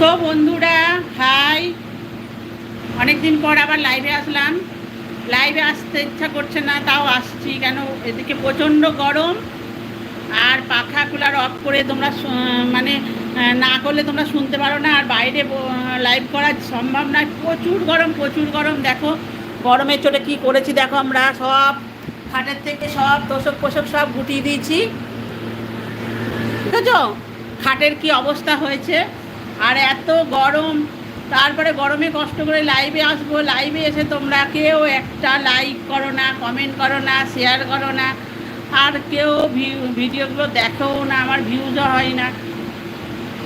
তো বন্ধুরা, হাই। অনেকদিন পর আবার লাইভে আসলাম। লাইভে আসতে ইচ্ছা করছে না, তাও আসছি কেন? এদিকে প্রচণ্ড গরম আর পাখা কুলার অফ করে তোমরা মানে না করলে তোমরা শুনতে পারো না। আর বাইরে লাইভ করা সম্ভব নয়। প্রচুর গরম প্রচুর গরম। দেখো গরমের চোটে কি করেছি দেখো আমরা। সব খাটের থেকে সব তোষক পোষক সব গুটিয়ে দিয়েছি। ঠিক আছে খাটের কি অবস্থা হয়েছে? আর এত গরম, তারপরে গরমে কষ্ট করে লাইভে আসব লাইভে এসে তোমরা কেউ একটা লাইক করো না কমেন্ট করো না শেয়ার করো না, আর কেউ ভিডিওগুলো দেখেও না, আমার ভিউজও হয় না।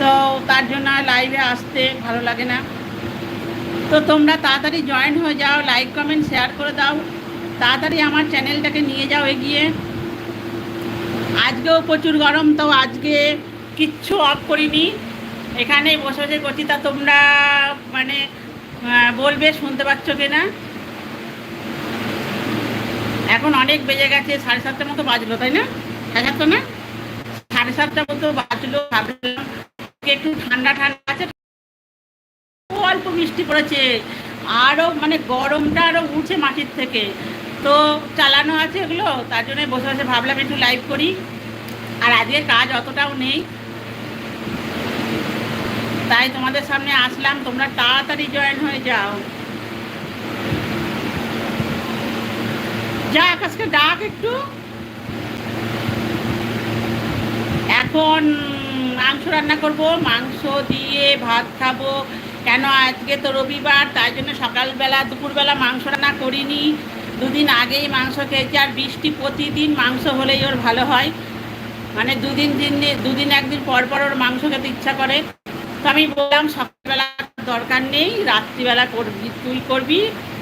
তো তার জন্য লাইভে আসতে ভালো লাগে না। তো তোমরা তাড়াতাড়ি জয়েন হয়ে যাও লাইক কমেন্ট শেয়ার করে দাও। তাড়াতাড়ি আমার চ্যানেলটাকে নিয়ে যাও এগিয়ে। আজকেও প্রচুর গরম, তো আজকে কিচ্ছু অফ করিনি। এখানেই বসে বসে করছি, তা তোমরা মানে বলবে, শুনতে পাচ্ছ কি না এখন অনেক বেজে গেছে, সাড়ে সাতটার মতো বাজলো, তাই না? সাড়ে সাতটা না? সাড়ে সাতটার মতো বাজলো একটু ঠান্ডা ঠান্ডা আছে অল্প বৃষ্টি পড়েছে। আরও মানে গরমটা আরও উঠছে মাটির থেকে। তো চালানো আছে এগুলো, তার জন্য বসে বসে ভাবলাম একটু লাইভ করি। আর আজকের কাজ অতটাও নেই। তাই তোমাদের সামনে আসলাম, তোমরা তাড়াতাড়ি জয়েন হয়ে যাও। যা আকাশকে ডাক একটু। এখন মাংস রান্না করব, মাংস দিয়ে ভাত খাব। কেন আজকে তো রবিবার, তাই জন্য সকালবেলা, দুপুরবেলা মাংস রান্না করিনি। দুদিন আগেই মাংস খেয়েছি, আর বৃষ্টি প্রতিদিন মাংস হলেই ওর ভালো হয়। মানে দুদিন দিন, দুদিন একদিন পর পর ওর মাংস খেতে ইচ্ছা করে। তো আমি বললাম, সকালবেলা দরকার নেই, রাত্রিবেলা করবি, তুই করবি,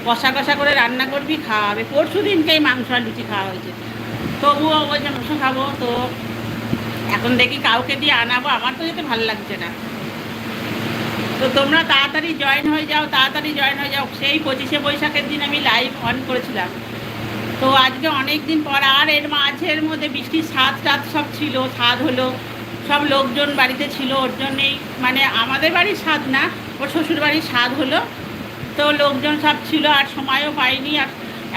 কষা কষা করে রান্না করবি, খাওয়াবে। পরশু দিনকেই মাংস আর লুচি খাওয়া হয়েছে। তবুও বলছে, মাংস খাব তো। এখন দেখি কাউকে দিয়ে আনাবো, আমার তো যেতে ভালো লাগছে না। তো তোমরা তাড়াতাড়ি জয়েন হয়ে যাও, তাড়াতাড়ি জয়েন হয়ে যাও। সেই পঁচিশে বৈশাখের দিন আমি লাইভ অন করেছিলাম। তো আজকে অনেক দিন পর আর এর মাঝের মধ্যে বৃষ্টির স্বাদ টাদ সব ছিল, স্বাদ হলো। সব লোকজন বাড়িতে ছিল, ওর জন্যেই। মানে আমাদের বাড়ির স্বাদ না, ওর শ্বশুর বাড়ির স্বাদ হলো। তো লোকজন সব ছিল আর সময়ও পাইনি আর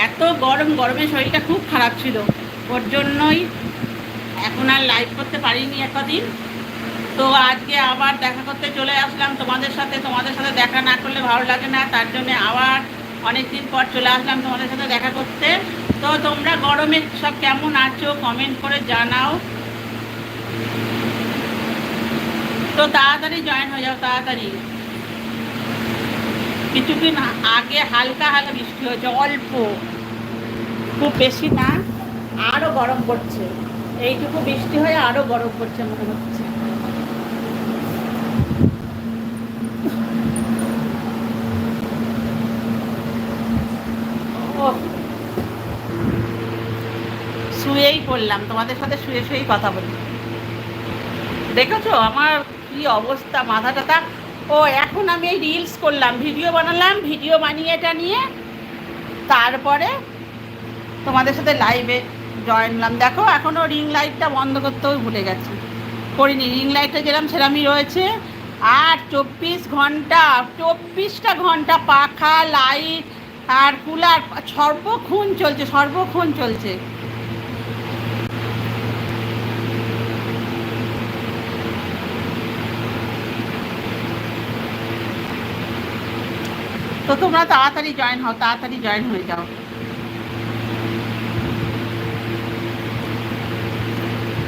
এত গরম, গরমে শরীরটা খুব খারাপ ছিল। ওর জন্যই এখন আর লাইভ করতে পারিনি একদিন। তো আজকে আবার দেখা করতে চলে আসলাম তোমাদের সাথে। তোমাদের সাথে দেখা না করলে ভালো লাগে না, তার জন্য আবার অনেক দিন পর চলে আসলাম তোমাদের সাথে দেখা করতে। তো তোমরা গরমে সব কেমন আছো? কমেন্ট করে জানাও। তো তাড়াতাড়ি জয়েন হয়ে যাও, তাড়াতাড়ি। কিছুদিন আগে হালকা হালকা বৃষ্টি হয়েছে, অল্প। খুব বেশি না আরও গরম পড়ছে। এইটুকু বৃষ্টি হয়ে আরও গরম পড়ছে মনে হচ্ছে। শুয়েই পড়লাম, তোমাদের সাথে শুয়ে শুয়েই কথা বলি। দেখেছ, আমার কি অবস্থা মাথা তা ও, এখন আমি এই রিলস করলাম ভিডিও বানালাম ভিডিও বানিয়ে এটা নিয়ে তারপরে তোমাদের সাথে লাইভে জয়েন হলাম। দেখো এখনও রিং লাইটটা বন্ধ করতেও ভুলে গেছি। করিনি রিং লাইটটা যেরকম সেরামই রয়েছে। আর চব্বিশ ঘণ্টা, চব্বিশটা ঘণ্টা পাখা লাইট আর কুলার সর্বক্ষণ চলছে সর্বক্ষণ চলছে। তো তোমরা তাড়াতাড়ি জয়েন হও, তাড়াতাড়ি জয়েন হয়ে যাও।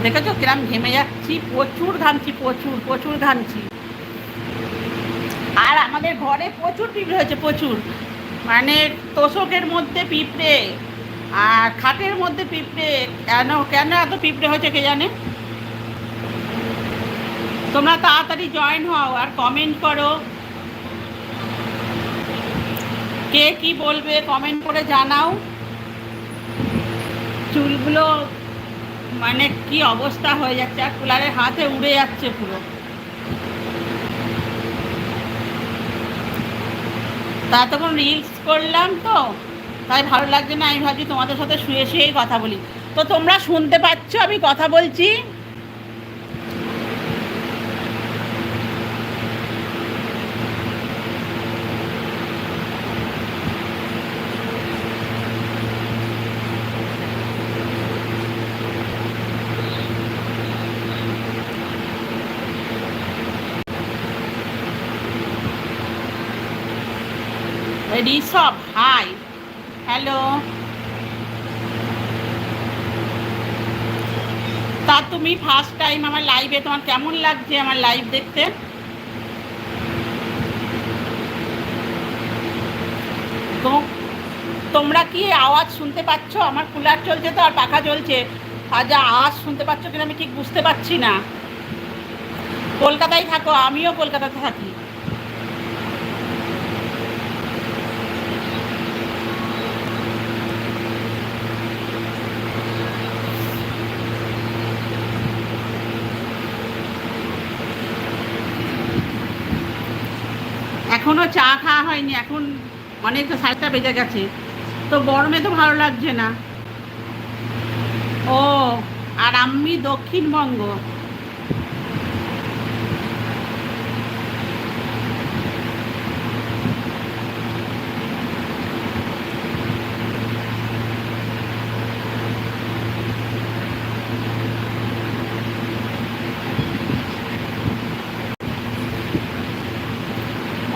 দেখেছ কিরম ঘেমে যাচ্ছি? প্রচুর ঘামছি, প্রচুর প্রচুর ঘামছি। আর আমাদের ঘরে প্রচুর পিঁপড়ে হয়েছে, প্রচুর। মানে তোষকের মধ্যে পিঁপড়ে, আর খাটের মধ্যে পিঁপড়ে, কেন কেন এত পিঁপড়ে হয়েছে কে জানে? তোমরা তাড়াতাড়ি জয়েন হও, আর কমেন্ট করো। কে কি বলবে কমেন্ট করে জানাও। চুলগুলো মানে কি অবস্থা হয়ে যাচ্ছে, আর কুলারের হাতে উড়ে যাচ্ছে পুরো। তা তখন রিলস করলাম তো, তাই ভালো লাগছে না, আমি ভাবছি তোমাদের সাথে শুয়ে শুয়েই কথা বলি। তো তোমরা শুনতে পাচ্ছ আমি কথা বলছি। ঋষভ হাই হ্যালো তা তুমি ফার্স্ট টাইম আমার লাইভে তোমার কেমন লাগছে আমার লাইভ দেখতে? তো তোমরা কি আওয়াজ শুনতে পাচ্ছ? আমার কুলার চলছে তো আর পাখা চলছে। আর যা আওয়াজ শুনতে পাচ্ছ কিনা আমি ঠিক বুঝতে পারছি না। কলকাতায় থাকো, আমিও কলকাতাতে থাকি। এখনও চা খাওয়া হয়নি, এখন অনেক সাতটা বেজে গেছে। তো গরমে তো ভালো লাগছে না। ও, আর আমি দক্ষিণবঙ্গ।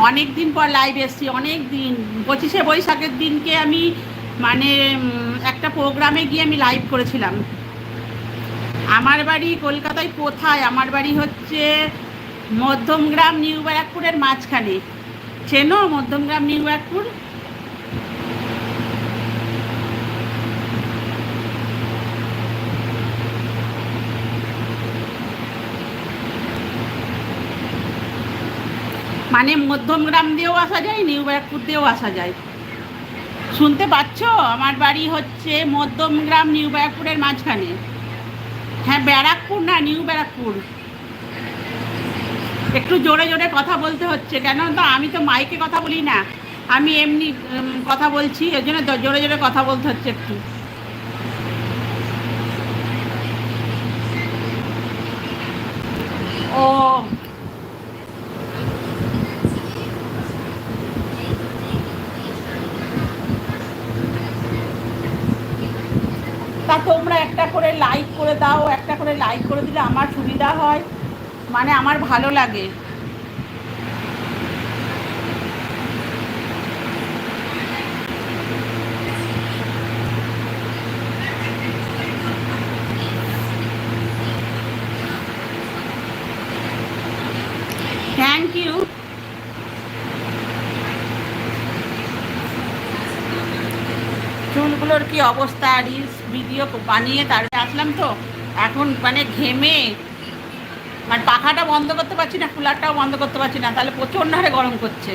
অনেক দিন পর লাইভ এসছি অনেক দিন পঁচিশে বৈশাখের দিনকে আমি মানে একটা প্রোগ্রামে গিয়ে আমি লাইভ করেছিলাম। আমার বাড়ি কলকাতায় কোথায়? আমার বাড়ি হচ্ছে মধ্যমগ্রাম নিউ ব্যারাকপুরের মাঝখানে। চেনো মধ্যমগ্রাম নিউ ব্যারাকপুর? মানে মধ্যমগ্রাম দিয়েও আসা যায়, নিউ ব্যারাকপুর দিয়েও আসা যায়। শুনতে পাচ্ছ? আমার বাড়ি হচ্ছে মধ্যমগ্রাম নিউ ব্যারাকপুরের মাঝখানে। হ্যাঁ ব্যারাকপুর না, নিউ ব্যারাকপুর। একটু জোরে জোরে কথা বলতে হচ্ছে, কেন তো আমি তো মাইকে কথা বলি না। আমি এমনি কথা বলছি, এর জন্য জোরে জোরে কথা বলতে হচ্ছে একটু। ও তা তোমরা একটা করে লাইক করে দাও, একটা করে লাইক করে দিলে আমার সুবিধা হয়। মানে আমার ভালো লাগে। থ্যাংক ইউ চুলগুলোর কি অবস্থা রিলস ভিডিও বানিয়ে তারপরে আসলাম তো। এখন মানে ঘেমে মানে পাখাটা বন্ধ করতে পারছি না, কুলারটাও বন্ধ করতে পারছি না, তাহলে প্রচণ্ড হারে গরম করছে।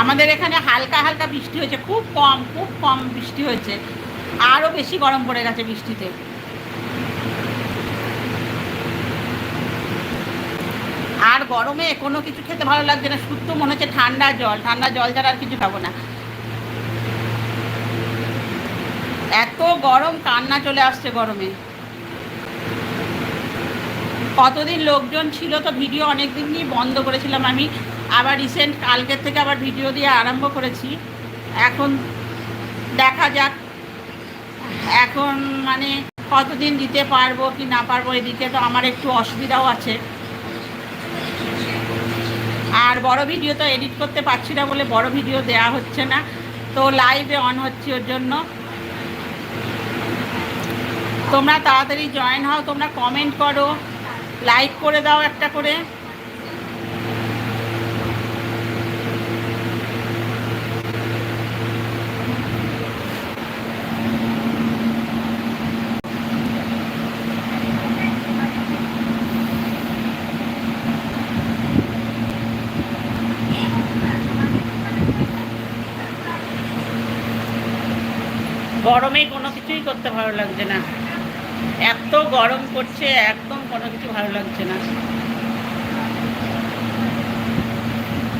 আমাদের এখানে হালকা হালকা বৃষ্টি হয়েছে, খুব কম খুব কম বৃষ্টি হয়েছে। আরও বেশি গরম পড়ে গেছে বৃষ্টিতে আর গরমে কোনো কিছু খেতে ভালো লাগছে না, শুদ্ধ মনে হচ্ছে ঠান্ডা জল। ঠান্ডা জল ছাড়া আর কিছু খাব না। এত গরম, কান্না চলে আসছে গরমে। কতদিন লোকজন ছিল তো ভিডিও অনেক দিন নিয়ে বন্ধ করেছিলাম আমি। আবার রিসেন্ট কালকের থেকে আবার ভিডিও দিয়ে আরম্ভ করেছি। এখন দেখা যাক। এখন মানে কতদিন দিতে পারব কি না পারব, এদিকে তো আমার একটু অসুবিধাও আছে। বড় ভিডিও তো এডিট করতে পারছি না বলে বড় ভিডিও দেয়া হচ্ছে না। তো লাইভে অন হচ্ছে ওর জন্য। তোমরা তাড়াতাড়ি জয়েন হও, তোমরা কমেন্ট করো। লাইক করে দাও একটা করে। গরমে কোনো কিছুই করতে ভালো লাগছে না। এত গরম করছে একদম কোনো কিছু ভালো লাগছে না।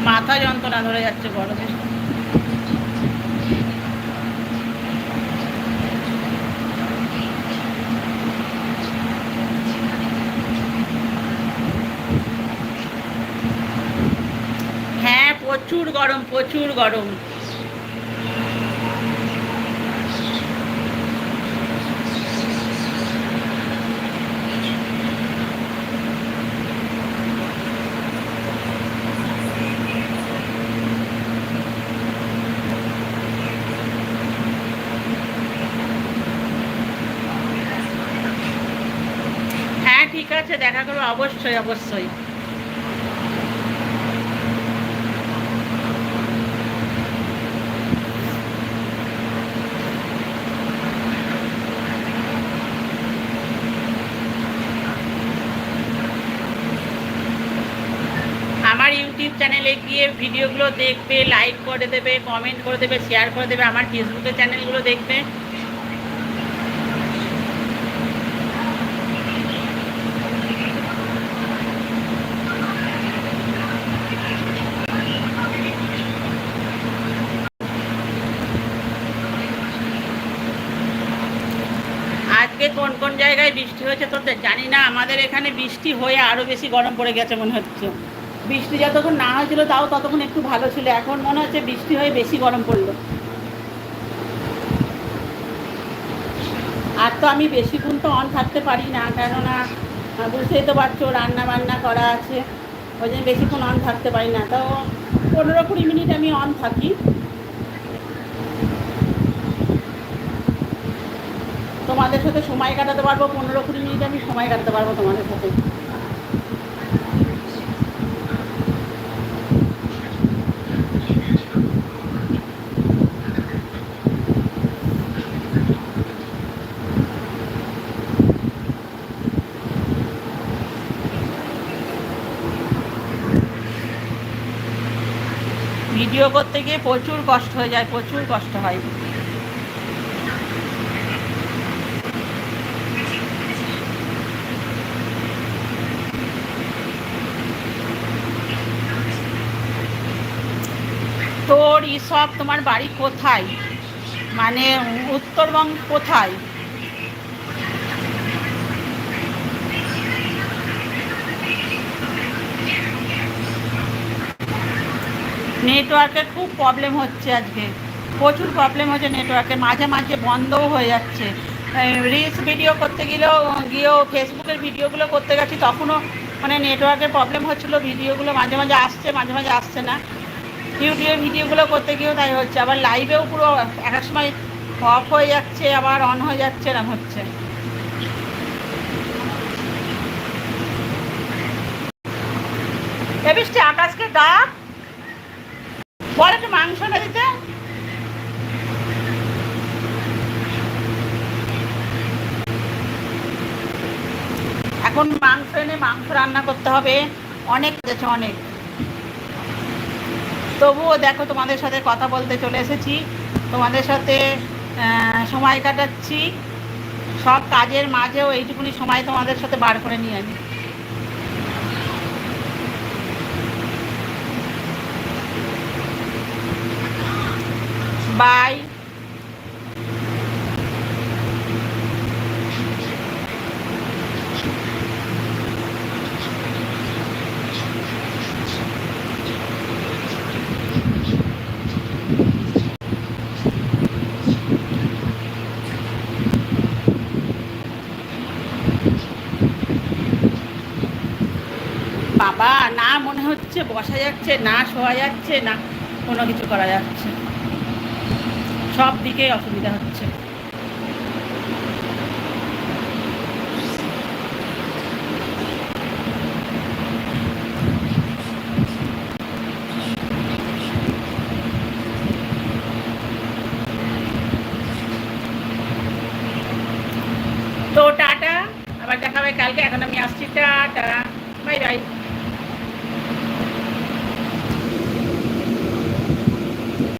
মাথা যন্ত্রণা ধরে যাচ্ছে গরমে। হ্যাঁ প্রচুর গরম প্রচুর গরম। দেখা করব, অবশ্যই অবশ্যই। আমার ইউটিউব চ্যানেলে গিয়ে ভিডিওগুলো দেখবে লাইক করে দেবে কমেন্ট করে দেবে শেয়ার করে দেবে, আমার ফেসবুকের চ্যানেলগুলো দেখবে আজকে কোন কোন হয়েছে তো জানি না, আমাদের এখানে বৃষ্টি হয়ে আরও বেশি গরম পড়ে গেছে মনে হচ্ছে। বৃষ্টি যতক্ষণ না হয়েছিল, তাও ততক্ষণ একটু ভালো ছিল। এখন মনে হচ্ছে বৃষ্টি হয়ে বেশি গরম পড়ল। আর তো আমি বেশিক্ষণ তো অন থাকতে পারি না, কেননা বুঝতেই তো পারছ, রান্না বান্না করা আছে। ওই জন্য বেশিক্ষণ অন থাকতে পারি না। তো পনেরো কুড়ি মিনিট আমি অন থাকি। তোমাদের সাথে সময় কাটাতে পারব? পনেরো কুড়ি মিনিট আমি সময় কাটাতে পারব তোমাদের সাথে। ভিডিও করতে গিয়ে প্রচুর কষ্ট হয়ে যায়, প্রচুর কষ্ট হয়। তোর ইসব তোমার বাড়ি কোথায়? মানে উত্তরবঙ্গ কোথায়? নেটওয়ার্কের খুব প্রবলেম হচ্ছে আজকে। প্রচুর প্রবলেম হচ্ছে নেটওয়ার্কের মাঝে মাঝে বন্ধও হয়ে যাচ্ছে। রিলস ভিডিও করতে গেলেও, গিয়েও ফেসবুকের ভিডিওগুলো করতে গেছি, তখনও মানে নেটওয়ার্কের প্রবলেম হচ্ছিল ভিডিওগুলো মাঝে মাঝে আসছে, মাঝে মাঝে আসছে না। ইউটিউবে ভিডিওগুলো করতে গিয়েও তাই হচ্ছে। আবার লাইভেও পুরো এক এক সময় অফ হয়ে যাচ্ছে, আবার অন হয়ে যাচ্ছে এরকম হচ্ছে। আকাশকে ডাক। বল একটু মাংস না দিতে। এখন মাংস এনে মাংস রান্না করতে হবে। অনেক আছে অনেক। তবুও দেখো তোমাদের সাথে কথা বলতে চলে এসেছি। তোমাদের সাথে সময় কাটাচ্ছি। সব কাজের মাঝেও এইটুকুনি সময় তোমাদের সাথে বার করে নিয়ে আনি। বাই বাবা না মনে হচ্ছে, বসা যাচ্ছে, না শোয়া যাচ্ছে, না কোনো কিছু করা যাচ্ছে। সব দিকেই অসুবিধা হচ্ছে। তো টাটা, আবার দেখা হবে কালকে। এখন আমি আসছি, টাটা।